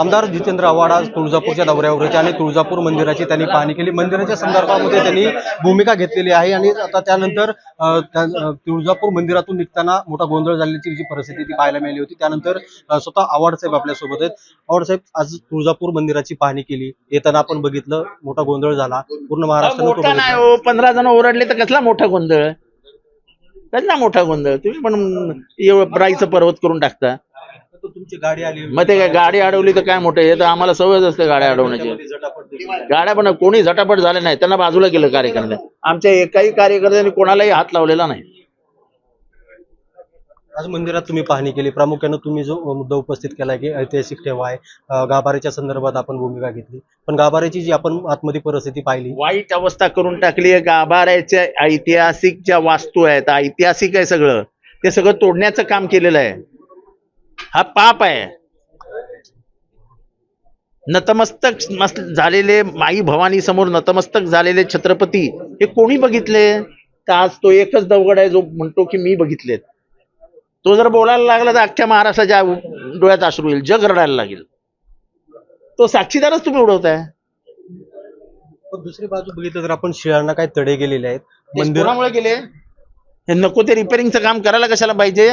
आमदार जितेंद्र आव्हाड आज तुळजापूरच्या दौऱ्यावर होते आणि तुळजापूर मंदिराची त्यांनी पाहणी केली. मंदिराच्या संदर्भामध्ये त्यांनी भूमिका घेतलेली आहे आणि आता त्यानंतर तुळजापूर मंदिरातून निघताना मोठा गोंधळ झाल्याची जी परिस्थिती ती पाहायला मिळाली होती. त्यानंतर स्वतः आव्हाड साहेब आपल्यासोबत आहेत. आव्हाड साहेब आज तुळजापूर मंदिराची पाहणी केली. येताना आपण बघितलं मोठा गोंधळ झाला. पूर्ण महाराष्ट्रानं बघितला. हो पंधरा जण ओरडले तर कसला मोठा गोंधळ? कसला मोठा गोंधळ? तुम्ही पण एवढं ब्राईचं पर्वत करून टाकता. तर तुमची गाडी आली. मग ते काय गाडी अडवली तर काय मोठं हे तर आम्हाला सवयच असते गाड्या अडवण्याची. गाड्या पण कोणी झटापट झाले नाही. त्यांना बाजूला केलं कार्यकर्त्यांनी आमच्या एकाही कार्यकर्त्यांनी कोणालाही हात लावलेला नाही. आज मंदिरात तुम्ही पाहणी केली. प्रामुख्यानं तुम्ही जो मुद्दा उपस्थित केला की ऐतिहासिक ठेवा आहे. गाभाऱ्याच्या संदर्भात आपण भूमिका घेतली. पण गाभाऱ्याची जी आपण आतमध्ये परिस्थिती पाहिली. वाईट अवस्था करून टाकली आहे. गाभाऱ्याच्या ऐतिहासिक ज्या वास्तू आहेत ऐतिहासिक आहे सगळं. ते सगळं तोडण्याचं काम केलेलं आहे. हा पाप आहे. नतमस्तक मस्त झालेले माई भवानी समोर नतमस्तक झालेले छत्रपती हे कोणी बघितले? तर आज तो एकच दवगड आहे जो म्हणतो की मी बघितलेत. तो जर बोलायला लागला तर अख्ख्या महाराष्ट्राच्या डोळ्यात अश्रू येईल जग रडायला लागेल. तो साक्षीदारच तुम्ही उडवताय. दुसरी बाजू बघितलं तर आपण शिळांना काय तडे गेलेले आहेत. मंदिर मंदिर कोणामुळे गेले? हे नको ते रिपेअरिंगचं काम करायला कशाला पाहिजे?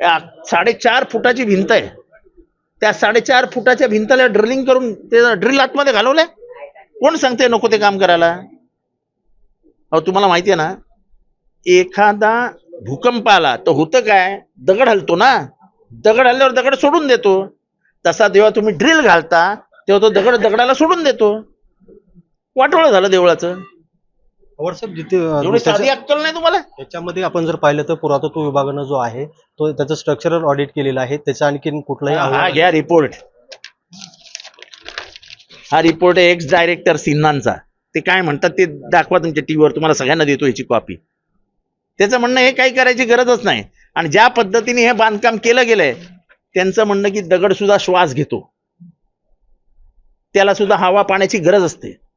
साडेचार फुटाची भिंत आहे. त्या साडेचार फुटाच्या भिंतला ड्रिलिंग करून ते ड्रिल आतमध्ये घालवलंय? कोण सांगते नको ते काम करायला? अहो तुम्हाला माहिती आहे ना एखादा भूकंप आला तर होतं काय? दगड हलतो ना? दगड हल्ल्यावर दगड सोडून देतो. तसा जेव्हा तुम्ही ड्रिल घालता तेव्हा तो दगड दगडाला सोडून देतो. वाटोळं झालं देवळाचं. व्हॉट्सअप जिथे अं, एवढी साधी त्याच्या- अक्कल नाही तुम्हाला? याच्यामध्ये आपण जर पाहिलं तर पुरातत्व विभागानं जो आहे तो त्याचं स्ट्रक्चरल ऑडिट केलेलं आहे. त्याचं आणखीन कुठलाही हा अहवाल- घ्या रिपोर्ट हा रिपोर्ट आहे एक्स डायरेक्टर सिन्हांचा. ते काय म्हणतात ते दाखवा तुमच्या टीव्हीवर तुम्हाला सगळ्यांना देतो याची कॉपी त्याचं म्हणणं हे काही करायची गरजच नाही. आणि ज्या पद्धतीने हे बांधकाम केलं गेलंय त्यांचं म्हणणं की दगड सुद्धा श्वास घेतो. त्याला सुद्धा हवा पाण्याची गरज असते.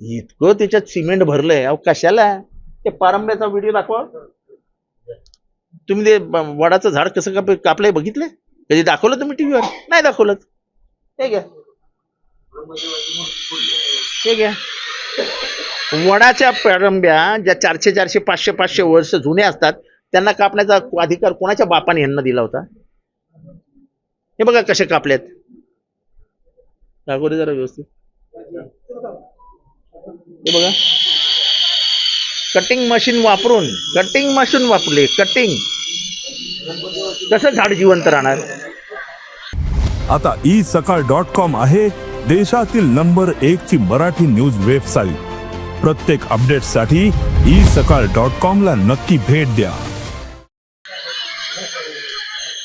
इतकं त्याच्यात सिमेंट भरलंय. अहो कशाला? ते पारंब्याचा व्हिडिओ दाखवा. तुम्ही ते वडाचं झाड कसं काप कापलंय बघितलंय? कधी दाखवलं तुम्ही टीव्हीवर नाही दाखवलं. हे घ्या. हे घ्या. वडाच्या पारंब्या ज्या चारशे चारशे पाचशे पाचशे वर्ष जुने असतात त्यांना कापण्याचा अधिकार कोणाच्या बापाने यांना दिला होता? हे बघा कसे कापलेत. दाखवले जरा व्यवस्थित. बघा. कटिंग मशीन वापरून कटिंग मशीन वापरली कटिंग कसं झाड जिवंत राहणार? आता ई सकाळ डॉट कॉम आहे देशातील नंबर एक ची मराठी न्यूज वेबसाईट प्रत्येक अपडेटसाठी ई सकाळ डॉट कॉम ला नक्की भेट द्या.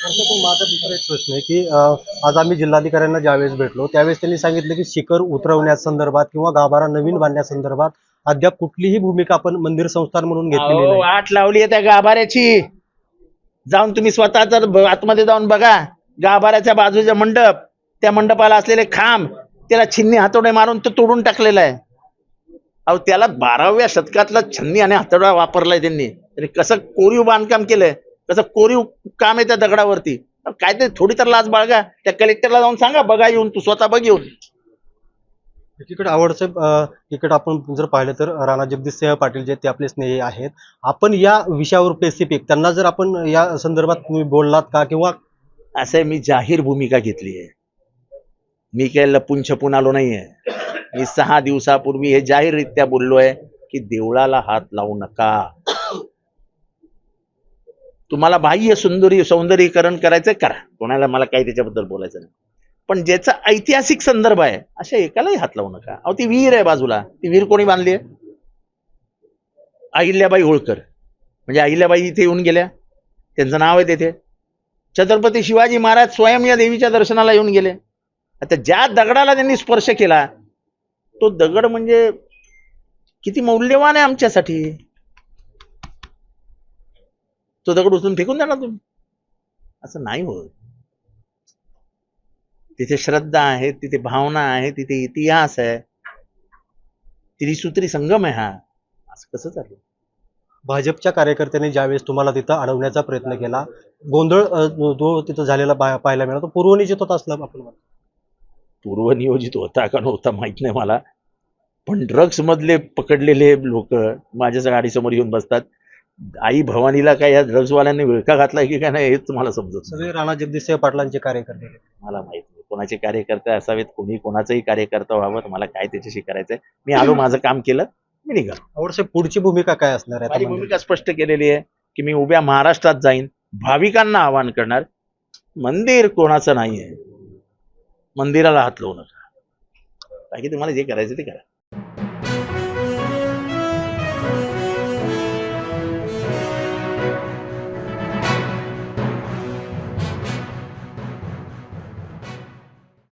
त्याच्यातून माझा दुसरा एक प्रश्न आहे की अं, आज आम्ही जिल्हाधिकाऱ्यांना ज्यावेळेस भेटलो त्यावेळेस त्यांनी सांगितलं की शिखर उतरवण्यासंदर्भात किंवा गाभारा नवीन बांधण्यासंदर्भात अद्याप कुठलीही भूमिका आपण मंदिर संस्थान म्हणून घेतलेली अहो, नाही. आठ लावली आहे त्या गाभाऱ्याची. जाऊन तुम्ही स्वतः जर ब- आतमध्ये जाऊन बघा. गाभाऱ्याच्या बाजूचा मंडप त्या मंडपाला असलेले खांब त्याला छिन्नी हातोडे मारून तो तोडून टाकलेला आहे. अहो त्याला बाराव्या शतकातला छन्नी आणि हातोडा वापरलाय त्यांनी. आणि कसं कोरीव बांधकाम केलंय? कसं कोरीव काम आहे त्या दगडावरती. काय ते थोडी तर लाज बाळगा. त्या कलेक्टरला जाऊन सांगा बघा येऊन तू स्वतः बघ येऊन. एकीकडे आवडसाहेब इकडे आपण जर पाहिलं तर राणा जगदीश सिंह पाटील जे ते आपले स्नेही आहेत. आपण या विषयावर स्पेसिफिक त्यांना जर आपण या संदर्भात तुम्ही बोललात का किंवा असं मी जाहीर भूमिका घेतली आहे. मी काय लपून छपून आलो नाहीये. मी सहा दिवसापूर्वी हे जाहीररित्या बोललोय की देवळाला हात लावू नका. तुम्हाला बाह्य सुंदरी सौंदर्यीकरण करायचं करा. कोणाला मला काही त्याच्याबद्दल बोलायचं नाही. पण ज्याचा ऐतिहासिक संदर्भ आहे अशा एकालाही हात लावू नका. अहो ती विहीर आहे बाजूला. ती विहीर कोणी बांधली आहे? अहिल्याबाई होळकर. म्हणजे अहिल्याबाई इथे येऊन गेल्या. त्यांचं नाव आहे तिथे. छत्रपती शिवाजी महाराज स्वयं या देवीच्या दर्शनाला येऊन गेले. आता ज्या दगडाला त्यांनी स्पर्श केला तो दगड म्हणजे किती मौल्यवान आहे आमच्यासाठी. तो दगड उचलून फेकून देणार तुम्ही. असं नाही होत. तिथे श्रद्धा आहे तिथे भावना आहे तिथे इतिहास आहे. त्रिसूत्री संगम आहे हा. असं कसं चालू भाजपच्या कार्यकर्त्यांनी ज्यावेळेस तुम्हाला तिथं अडवण्याचा प्रयत्न केला गोंधळ जो तिथं झालेला पाहायला मिळाला तो पूर्वनिश्चित होता असला आपण. पूर्वनियोजित होता का नव्हता माहीत नाही मला. पण ड्रग्स मधले पकडलेले लोक माझ्या गाडीसमोर येऊन बसतात. आई भवानीला काय या ड्रग्सवाल्यांनी विळखा घातलाय की काय नाही हेच मला समजत नाही. सगळे राणा जगदीशसिंह पाटलांचे कार्यकर्ते. मला माहीत नाही. कोणाचे कार्यकर्ते असावेत कोणी कोणाचंही कार्यकर्ता व्हावं तर मला काय त्याच्याशी करायचंय? मी आलो माझं काम केलं मी निघालो. आवडसे पुढची भूमिका काय असणार आहे? माझी आता भूमिका स्पष्ट केलेली आहे की मी उभ्या महाराष्ट्रात जाईन भाविकांना आवाहन करणार. मंदिर कोणाचं नाहीये. मंदिराला हात लावू नका. बाकी तुम्हाला जे करायचं ते करा.